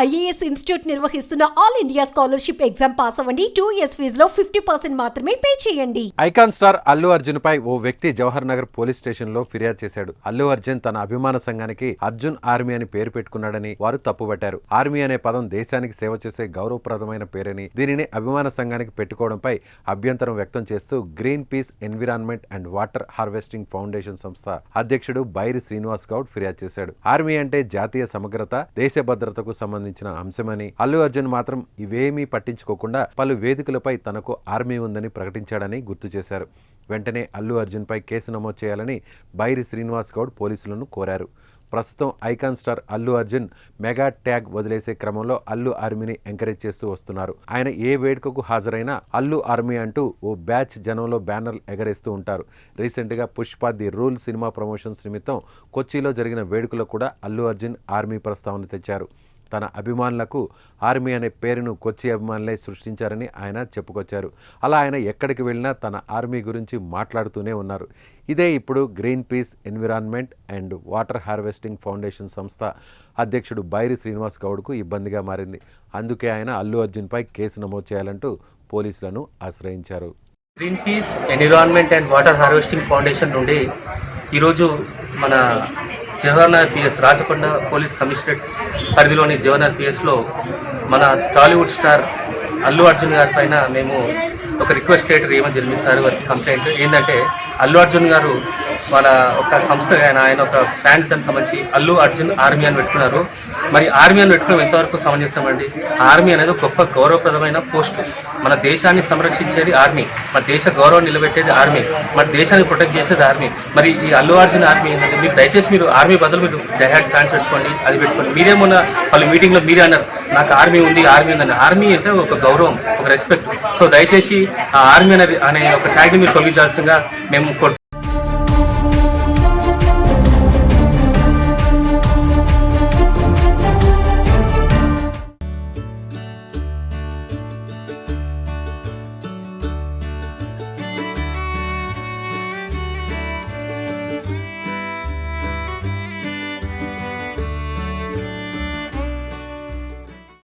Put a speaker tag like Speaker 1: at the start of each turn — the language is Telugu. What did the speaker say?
Speaker 1: ఐఏఎస్ ఇన్స్టిట్యూట్ నిర్వహిస్తున్న all India scholarship exam pass అవ్వండి. టూ ఇయర్స్ ఫీజులో ఫిఫ్టీ పర్సెంట్ మాత్రమే పే చేయండి.
Speaker 2: ఐకాన్ స్టార్ అల్లు అర్జున్ పై ఓ వ్యక్తి జవహర్ నగర్ పోలీస్ స్టేషన్లో ఫిర్యాదు చేశాడు. అల్లు అర్జున్ తన అభిమాన సంఘానికి అర్జున్ ఆర్మీ అని పేరు పెట్టుకున్నాడని వారు తప్పుపట్టారు ఆర్మీ అనే పదం దేశానికి సేవ చేసే గౌరవప్రదమైన పేరని దీనిని అభిమాన సంఘానికి పెట్టుకోవడంపై అభ్యంతరం వ్యక్తం చేస్తూ green peace environment and water harvesting foundation సంస్థ అధ్యక్షుడు బైరి శ్రీనివాస్ గౌడ్ ఫిర్యాదు చేశాడు. ఆర్మీ అంటే జాతీయ సమగ్రత దేశ భద్రతకు సంబంధించిన అంశమని అల్లు అర్జున్ మాత్రం ఇవేమీ పట్టించుకోకుండా పలు వేదికలపై తనకు ఆర్మీ ఉందని ప్రకటించాడని గుర్తు చేశారు. వెంటనే అల్లు అర్జున్పై కేసు నమోదు చేయాలని బైరి శ్రీనివాస్ గౌడ్ పోలీసులను కోరారు. ప్రస్తుతం icon star Allu Arjun mega tag వదిలేసే క్రమంలో అల్లు ఆర్మీని ఎంకరేజ్ చేస్తూ వస్తున్నారు. ఆయన ఏ వేడుకకు హాజరైనా అల్లు ఆర్మీ అంటూ ఓ బ్యాచ్ జనంలో బ్యానర్లు ఎగరేస్తూ ఉంటారు. రీసెంట్గా Pushpa the rule cinema promotions నిమిత్తం కొచ్చిలో జరిగిన వేడుకలో కూడా అల్లు అర్జున్ ఆర్మీ ప్రస్తావన తెచ్చారు. తన అభిమానులకు ఆర్మీ అనే పేరును కొచ్చి అభిమానులే సృష్టించారని ఆయన చెప్పుకొచ్చారు. అలా ఆయన ఎక్కడికి వెళ్ళినా తన ఆర్మీ గురించి మాట్లాడుతూనే ఉన్నారు. ఇదే ఇప్పుడు green peace environment and water harvesting foundation సంస్థ అధ్యక్షుడు బైరి శ్రీనివాస్ గౌడ్కు ఇబ్బందిగా మారింది. అందుకే ఆయన అల్లు అర్జున్పై కేసు నమోదు చేయాలంటూ పోలీసులను ఆశ్రయించారు.
Speaker 3: Green peace environment and water harvesting foundation నుండి ఈరోజు మన Jawaharlal PS Rachakonda police commissionerate పరిధిలోని జవహర్లాల్ పిఎస్లో మన టాలీవుడ్ స్టార్ అల్లు అర్జున్ గారి పైన మేము ఒక రిక్వెస్ట్ లెటర్ ఏమని జన్మిస్తారు వారికి కంప్లైంట్ ఏంటంటే అల్లు అర్జున్ గారు వాళ్ళ ఒక సంస్థ ఆయన ఆయన ఒక ఫ్యాన్స్ దానికి సంబంధించి అల్లు అర్జున్ ఆర్మీ అని పెట్టుకున్నారు. మరి ఆర్మీ అని పెట్టుకోవడం ఎంతవరకు సమంజసమండి? ఆర్మీ అనేది గొప్ప గౌరవప్రదమైన పోస్ట్ మన దేశాన్ని సంరక్షించేది ఆర్మీ మన దేశ గౌరవం నిలబెట్టేది ఆర్మీ మన దేశాన్ని ప్రొటెక్ట్ చేసేది ఆర్మీ మరి ఈ అల్లు అర్జున్ ఆర్మీ ఏంటంటే మీరు దయచేసి మీరు ఆర్మీ బదులు మీరు డైహాడ్ ఫ్యాన్స్ పెట్టుకోండి అది పెట్టుకోండి. మీరేమన్నా వాళ్ళ మీటింగ్లో మీరే అన్నారు నాకు ఆర్మీ ఉంది ఆర్మీ ఉందని. ఆర్మీ అంటే ఒక గౌరవం ఒక రెస్పెక్ట్ సో దయచేసి ఆర్మీ అనే అనే ఒక ట్యాగ్ని మీరు తొలగించాల్సిందిగా మేము కోరుతున్నాం.